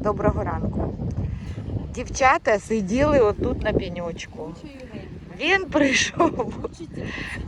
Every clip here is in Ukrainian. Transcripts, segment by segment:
Доброго ранку. Дівчата сиділи отут на пеньочку. Він прийшов,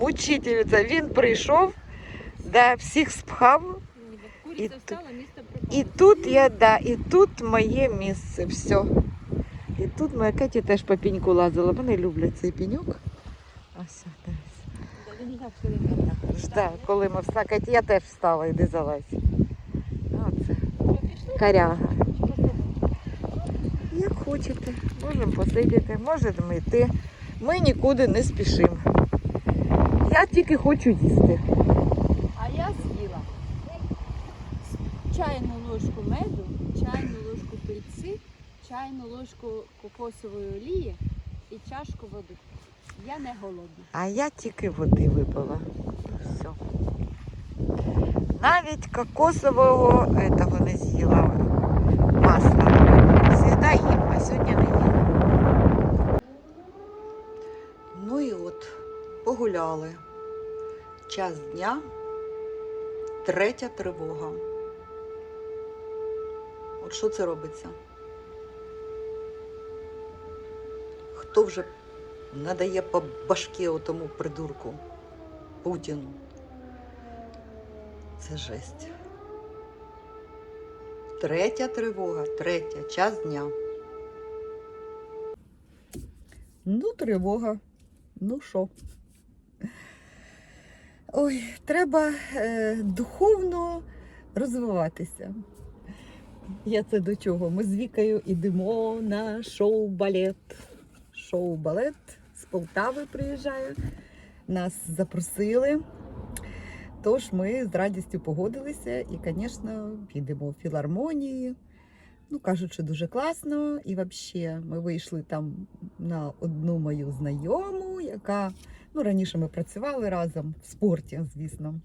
мучительниця, він прийшов, да, всіх спхав. І Куриця тут- встала, місто І пропало. тут я, да, і тут моє місце, все. І тут моя Кеті теж по пеньку лазила. Вони люблять цей пеньок. Ось, дивись. Да, Він так швидко. Жда, коли ми встали. Кеті, я теж встала, іди залазь. Оце. Коряга. Хочете, можемо посидіти, можемо йти. Ми нікуди не спішимо. Я тільки хочу їсти. А я з'їла чайну ложку меду, чайну ложку пильці, чайну ложку кокосової олії і чашку води. Я не голодна. А я тільки води випила. Все. Навіть кокосового этого не з'їла масла. Сьогодні не їм. Ну і от, погуляли. Час дня, третя тривога. От що це робиться? Хто вже надає по башки отому придурку Путіну. Це жесть. Третя тривога, третя, час дня. Ну, тривога. Ну що? Ой, треба е, духовно розвиватися. Я це до чого? Ми з Вікою йдемо на шоу-балет шоу-балет з Полтави приїжджає. Нас запросили. Тож ми з радістю погодилися і, звісно, підемо в філармонії. Ну, кажуть, що дуже класно. І взагалі ми вийшли там на одну мою знайому, яка ну, раніше ми працювали разом в спорті, звісно.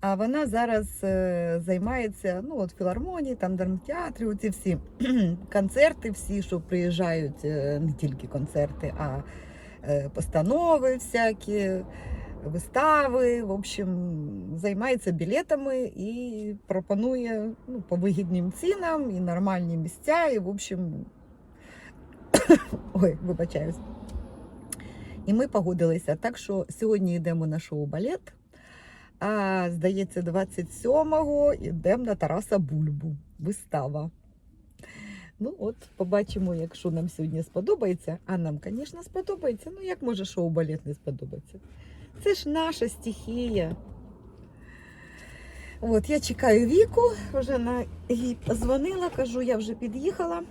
А вона зараз е, займається ну, от філармонії, там драмтеатрі, оці всі концерти, всі, що приїжджають, е, не тільки концерти, а е, постанови всякі, вистави. В общем, займається білетами і пропонує ну, по вигідним цінам і нормальні місця. І, в общем, ой, вибачаюсь. І ми погодилися. Так що сьогодні йдемо на шоу балет. А здається, 27-го йдемо на Тараса Бульбу. Вистава. Ну, от, побачимо, якщо нам сьогодні сподобається. А нам, звісно, сподобається. Ну, як може шоу балет не сподобатися? Це ж наша стихія. От, я чекаю віку, вже на їй позвонила, кажу, я вже під'їхала.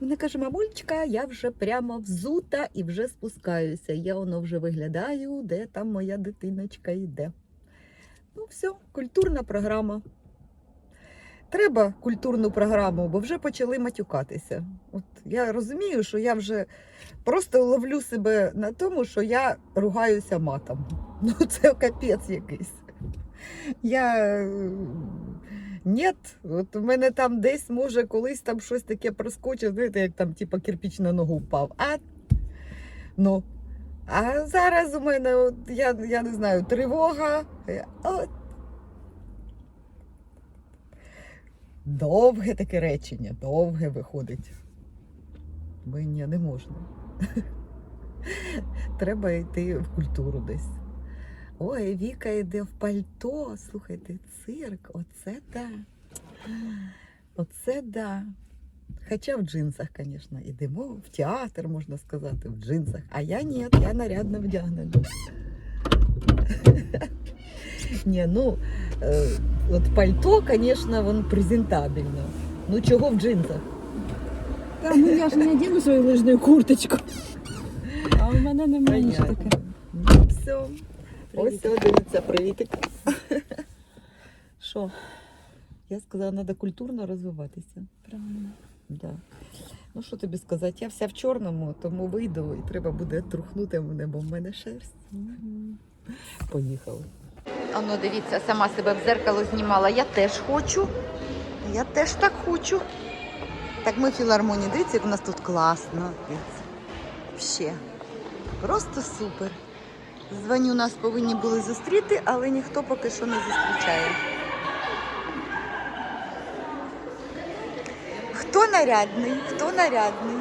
Вона каже, мамульчика, я вже прямо взута і вже спускаюся. Я воно вже виглядаю, де там моя дитиночка йде. Ну, все, культурна програма. Треба культурну програму, бо вже почали матюкатися. От я розумію, що я вже просто ловлю себе на тому, що я ругаюся матом. Ну, це капець якийсь. Я е, ні, от у мене там десь може колись там щось таке проскочить, знаєте, як там типа кирпіч на ногу впав. А ну. А зараз у мене, от, я, я не знаю, тривога. е, От. Довге таке речення, довге виходить. Бо ні, не можна. Треба йти в культуру десь. Ой, Віка йде в пальто. Слухайте, цирк, оце да. Оце да. Хоча в джинсах, звісно, йдемо в театр, можна сказати, в джинсах. А я ні, я нарядно вдягнена. Ні, ну, е, от пальто, звісно, воно презентабельно. Ну чого в джинсах? Та ну я ж не одягну свою лижну курточку. А у мене немає нічого таке. Ну, все. Ось все, дивіться, привітик. Що? Я сказала, треба культурно розвиватися. Правильно. Да. Ну що тобі сказати, я вся в чорному, тому вийду і треба буде трухнути мене, бо в мене шерсть. Поїхали. Ану, дивіться, сама себе в зеркало знімала. Я теж хочу. Я теж так хочу. Так ми в філармонії. Дивіться, як у нас тут класно. Ще. Просто супер. Дзвоню, нас повинні були зустріти, але ніхто поки що не зустрічає. Хто нарядний? Хто нарядний?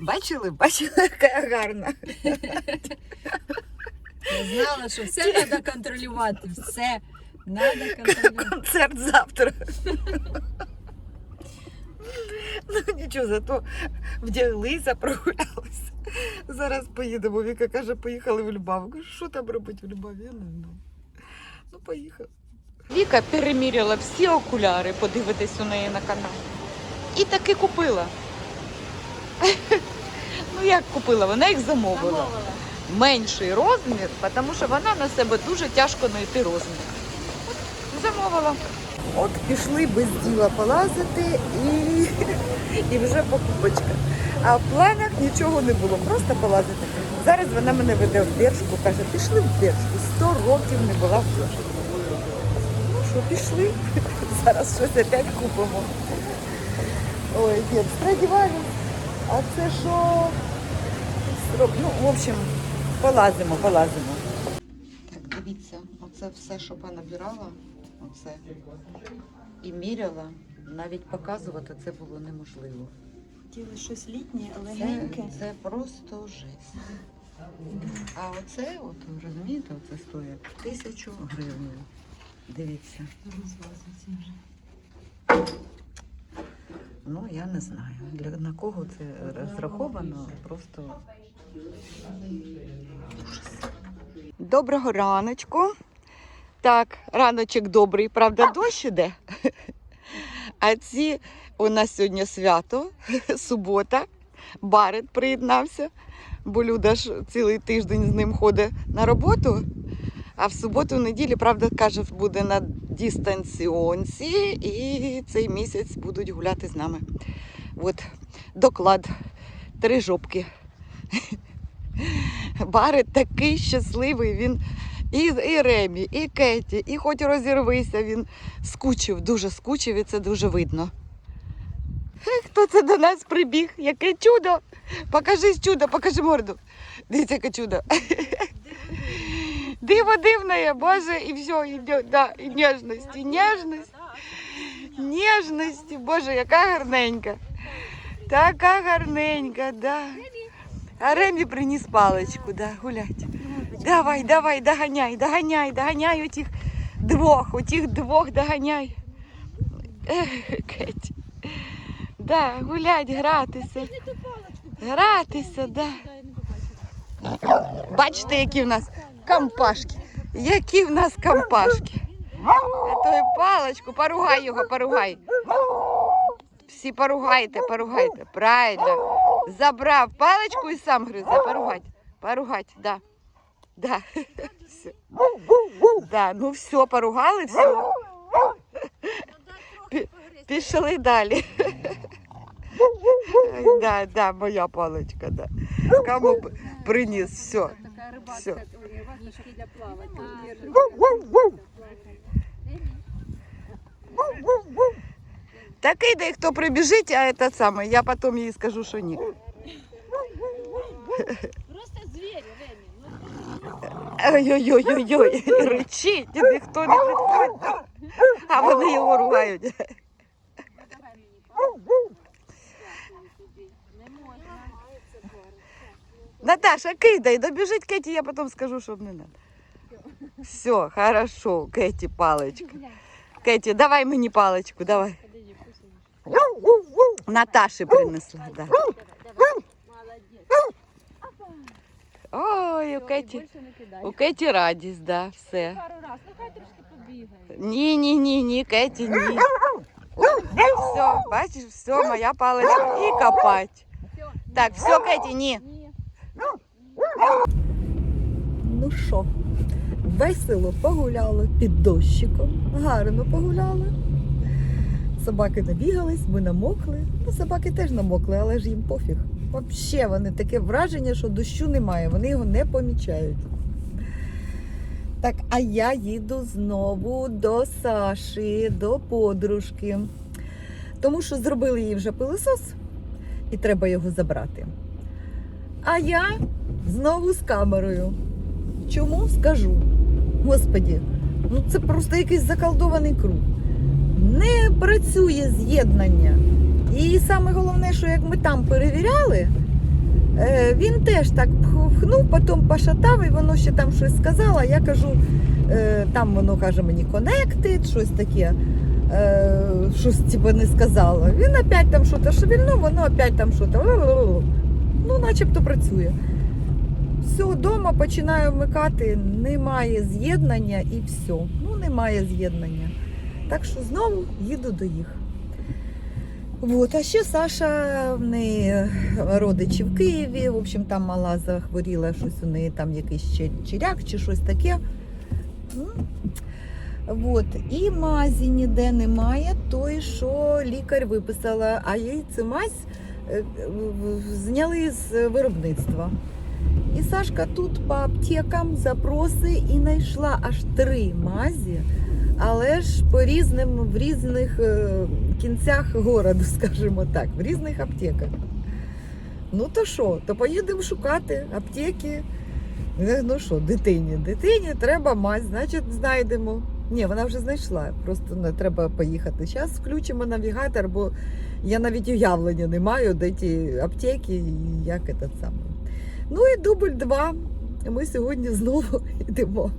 Бачили, бачили, яка гарна. Я знала, що все треба контролювати. Все треба контролювати. Концерт завтра. Ну нічого, зато вдяглися, прогулялися. Зараз поїдемо. Віка каже, поїхали в Любав. Кажу, що там робити в Любаві? Я не знаю. Ну, поїхали. Віка переміряла всі окуляри, подивитись у неї на канал. І таки купила. Ну як купила? Вона їх замовила. Замовила. Менший розмір, тому що вона на себе дуже тяжко знайти розмір. От Замовила. От пішли без діла полазити і, і вже покупочка. А в планах нічого не було, просто полазити. Зараз вона мене веде в Бершку, каже, пішли в Бершку. Сто років не була в Бершку. Ну що, пішли. Зараз щось опять купимо. Ой, нет, Страдіваріус. А це що? Ну, в общем, полазимо, полазимо. Так, дивіться, оце все, що понабирала, оце і міряла. Навіть показувати це було неможливо. Хотіли щось літнє, Це, легеньке. це просто жесть. А оце, от, розумієте, оце стоїть тисячу гривень. Дивіться. Ну, я не знаю. Для на кого це розраховано, просто ужас. Доброго раночку. Так, раночок добрий, правда, дощ іде. А ці у нас сьогодні свято, субота. Барет приєднався, бо Люда ж цілий тиждень з ним ходить на роботу. А в суботу, в неділі, правда, каже, буде на дистанціонці, і цей місяць будуть гуляти з нами. От доклад. Три жопки. Барет такий щасливий. Він і, і Ремі, і Кеті, і хоч розірвися, він скучив, дуже скучив, і це дуже видно. Е, Хто це до нас прибіг? Яке чудо! Покажись чудо, покажи морду. Дивіться, яке чудо. Диво дивне, Боже, і все, йде, да, і ніжність, і ніжність, ніжність, Боже, яка гарненька. Така гарненька, да. А Ремі приніс паличку, да, гулять. Давай, давай, доганяй, доганяй, доганяй отих двох, отих двох доганяй. Ех. Да, гулять, гратися. Гратися, да. Бачите, які в нас компашки. Які в нас компашки. А то паличку, поругай його, поругай. Всі поругайте, поругайте. Правильно. Забрав паличку і сам гризе. Поругать. Поругать, да. Да. Все. Да, ну все, поругали, все. Пішли далі. Да, да, моя паличка, да. Кому приніс, все. Така рибацька, Всё. ой, рибачки для плавати. Такий, де хто прибіжить, а це саме, я потім їй скажу, що ні. Просто звірі, Рені. Ой-ой-ой-ой, і речить, ніхто не підходить. А вони його ругають. Наташа, кидай, добіжить Кеті, я потім скажу, щоб не надо. Все, хорошо, Кеті, паличка. Кеті, давай мені паличку, давай. Подожди, вкусно. Наташі принесла, да. Молодець. Ой, у Всё, і Кеті, більше не кидай. у Кеті радість, да, все. Пару раз, ну хай трошки побігає. Ні, ні, ні, ні, Кеті, ні. Все, бачиш, все, моя паличка. І копать. Все. Так, все, Кеті, ні. Ну що, весело погуляли під дощиком, гарно погуляли. Собаки набігались, ми намокли. Ну, собаки теж намокли, але ж їм пофіг. Взагалі, вони таке враження, що дощу немає, вони його не помічають. Так, а я їду знову до Саші, до подружки. Тому що зробили їй вже пилосос, і треба його забрати. А я знову з камерою. Чому скажу? Господі, ну це просто якийсь заколдований круг. Не працює з'єднання. І саме головне, що як ми там перевіряли, е, він теж так пхнув, потім пошатав, і воно ще там щось сказало. Я кажу, е, там воно каже мені connected, щось таке. е, Щось типу не сказало. Він опять там щось шевельнув, воно опять там щось. Ну, начебто працює. Все, вдома починаю вмикати, немає з'єднання і все. Ну, немає з'єднання. Так що знову їду до їх. От, а ще Саша в неї родичі в Києві. В общем, там мала захворіла, щось у неї там якийсь черяк чи щось таке. От. І мазі ніде немає, той, що лікар виписала, а їй цю мазь е, зняли з виробництва. Сашка тут по аптекам запроси і знайшла аж три мазі, але ж по різним в різних е, кінцях городу, скажімо так, в різних аптеках. Ну то що, то поїдемо шукати аптеки. Е, Ну що, дитині? Дитині треба мазь, значить знайдемо. Ні, вона вже знайшла. Просто не треба поїхати. Зараз включимо навігатор, бо я навіть уявлення не маю, де ті аптеки і як це саме. Ну і дубль два. Ми сьогодні знову йдемо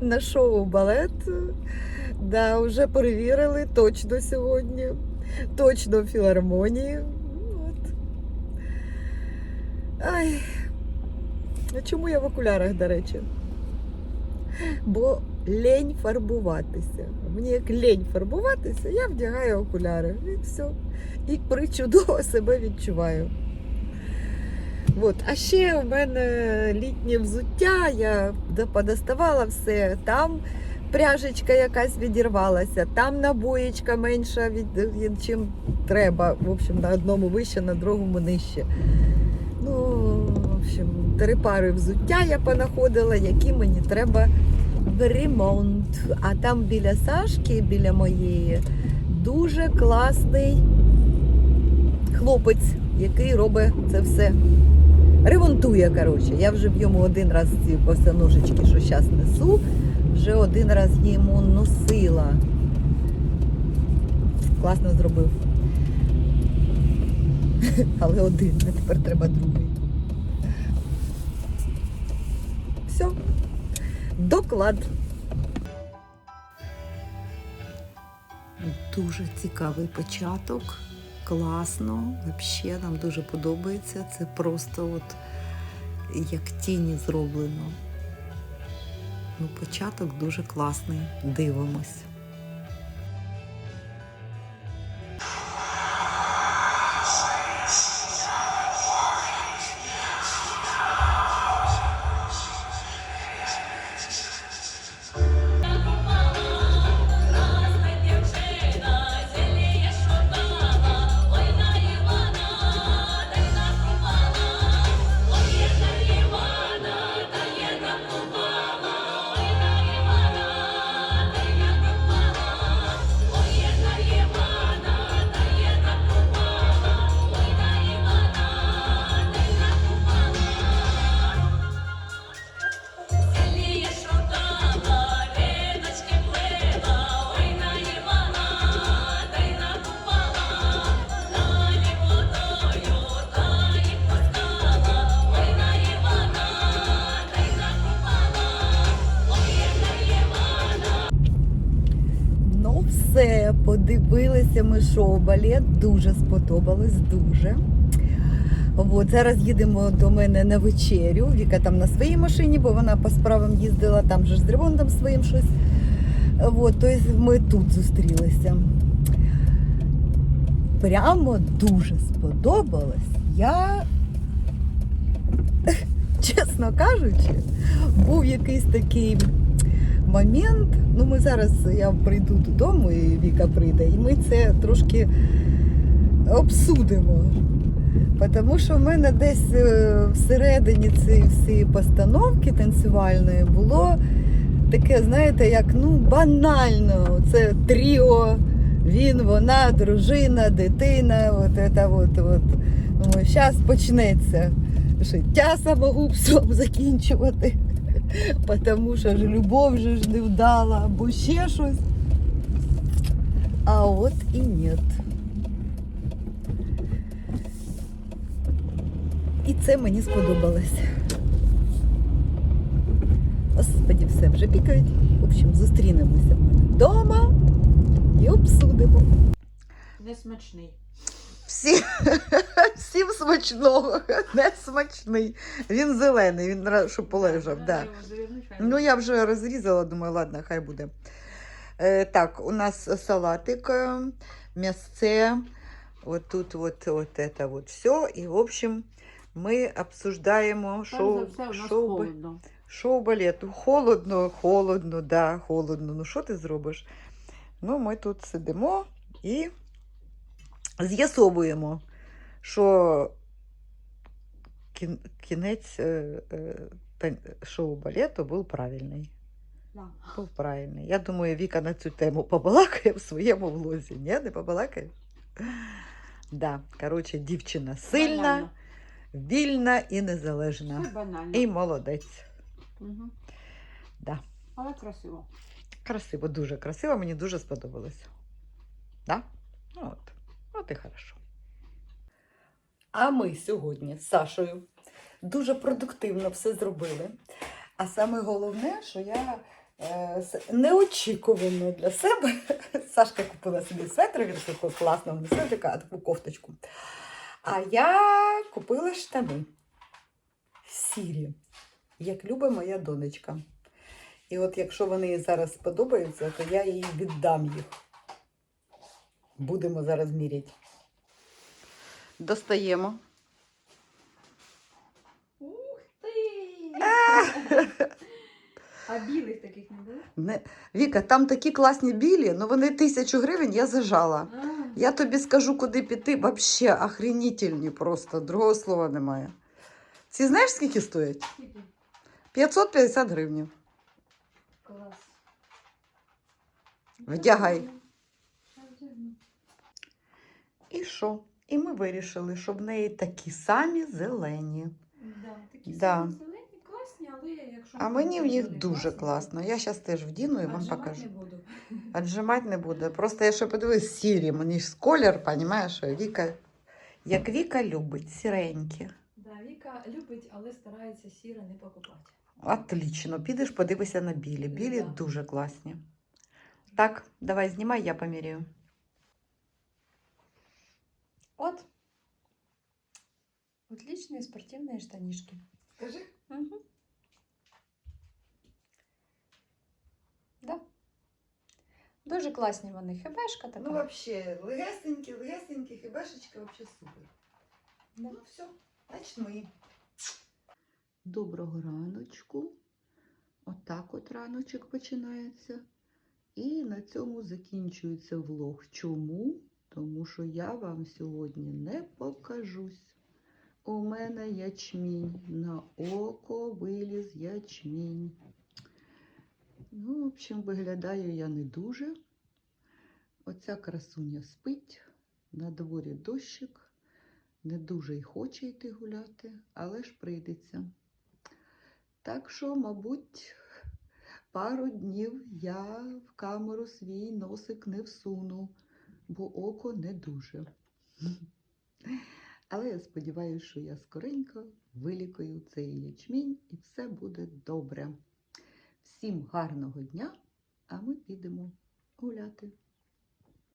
на шоу балет. Да, вже перевірили точно сьогодні. Точно в філармонії. От. Ай. А чому я в окулярах, до речі? Бо лень фарбуватися. Мені як лень фарбуватися, я вдягаю окуляри. І все. І причудово себе відчуваю. От. А ще у мене літнє взуття, я подоставала все. Там пряжечка якась відірвалася, там набоєчка менша від чим треба. В общем, на одному вище, на другому нижче. Ну, в общем, три пари взуття я понаходила, які мені треба в ремонт. А там біля Сашки, біля моєї, дуже класний хлопець, який робить це все. Ремонтує, коротше. Я вже в йому один раз ці босоножечки, що зараз несу, вже один раз йому носила. Класно зробив. Але один, а тепер треба другий. Все. Доклад. Дуже цікавий початок. Класно. Взагалі нам дуже подобається. Це просто от як тіні зроблено. Ну, початок дуже класний. Дивимось. Шоу балет, дуже сподобалось, дуже. От, зараз їдемо до мене на вечерю. Віка там на своїй машині, бо вона по справам їздила, там же з ремонтом своїм щось. От, тобто ми тут зустрілися. Прямо дуже сподобалось. Я, чесно кажучи, був якийсь такий момент. Ну, ми зараз я прийду додому, і Віка прийде, і ми це трошки обсудимо. Тому що в мене десь е, всередині цієї всієї постановки танцювальної було таке, знаєте, як ну банально. Це тріо, він, вона, дружина, дитина. От, це, от, от. Зараз почнеться. життя самогубством закінчувати. Тому що ж любов же ж не вдала, або ще щось. А от і нет. І це мені сподобалось. Господі, все вже пікають. В общем, зустрінемося вдома і обсудимо. Несмачний. Всі, всім смачного, не смачний. Він зелений, він щоб полежав. Да. Ну, я вже розрізала, думаю, ладно, хай буде. Е, так, у нас салатик, е, м'ясце, вот тут вот, вот это вот все. І, в общем, ми обсуждаємо шоу, шоу, шоу балету. Холодно, холодно, да, холодно. Ну що ти зробиш? Ну, ми тут сидимо і з'ясовуємо, що кін- кінець е, е, шоу балету був правильний. Да. Був правильний. Я думаю, Віка на цю тему побалакає в своєму влозі. Ні, не побалакає? Да. Коротше, дівчина сильна, Банально. вільна і незалежна. Все банально. І молодець. Мгм. Да. Але красиво. Красиво, дуже красиво, мені дуже сподобалося. Да? Ну, От. От і хорошо. А ми сьогодні з Сашою дуже продуктивно все зробили. А саме головне, що я е, неочікувано для себе. Сашка купила собі светрик, такий класного не светрика, таку кофточку. А я купила штани сірі, як любить моя донечка. І от якщо вони їй зараз сподобаються, то я їй віддам їх. Будемо зараз міряти. Достаємо. Ух ти! А білих таких не було? Не... Віка, там такі класні білі, але вони тисячу гривень я зажала. А, Я тобі скажу, куди піти. Вообще охренительні просто, другого слова немає. Ці знаєш, скільки стоять? скільки? 550 гривень. Клас. Вдягай. Я вдягну. І? І ми вирішили, що в неї такі самі зелені. Да, такі Да. самі зелені, класні, але якщо... А мені в них дуже класно. Я зараз теж вдіну і вам покажу. не буду. Отжимати не буде. Просто я ще подивлюсь сірі. Мені ж колір, розумієш, Віка, як Віка любить, сіренькі. Да, Віка любить, але старається сіре не покупати. Отлично. Підеш, подивися на білі. Білі Да. дуже класні. Так, давай знімай, я поміряю. От. Отличные спортивные штанишки. Скажи. Угу. Да. Дуже класні вони. Хебешка така. Ну, взагалі, легесенькі, легесенькі, хібешечка, взагалі супер. Да. Ну, все, значить ми. Доброго раночку. Отак от раночок починається. І на цьому закінчується влог. Чому? Тому що я вам сьогодні не покажусь. У мене ячмінь. На око виліз ячмінь. Ну, в общем, виглядаю я не дуже. Оця красуня спить, на дворі дощик. Не дуже й хоче йти гуляти, але ж прийдеться. Так що, мабуть, пару днів я в камеру свій носик не всуну, бо око не дуже. Але я сподіваюся, що я скоренько вилікую цей ячмінь і все буде добре. Всім гарного дня, а ми підемо гуляти.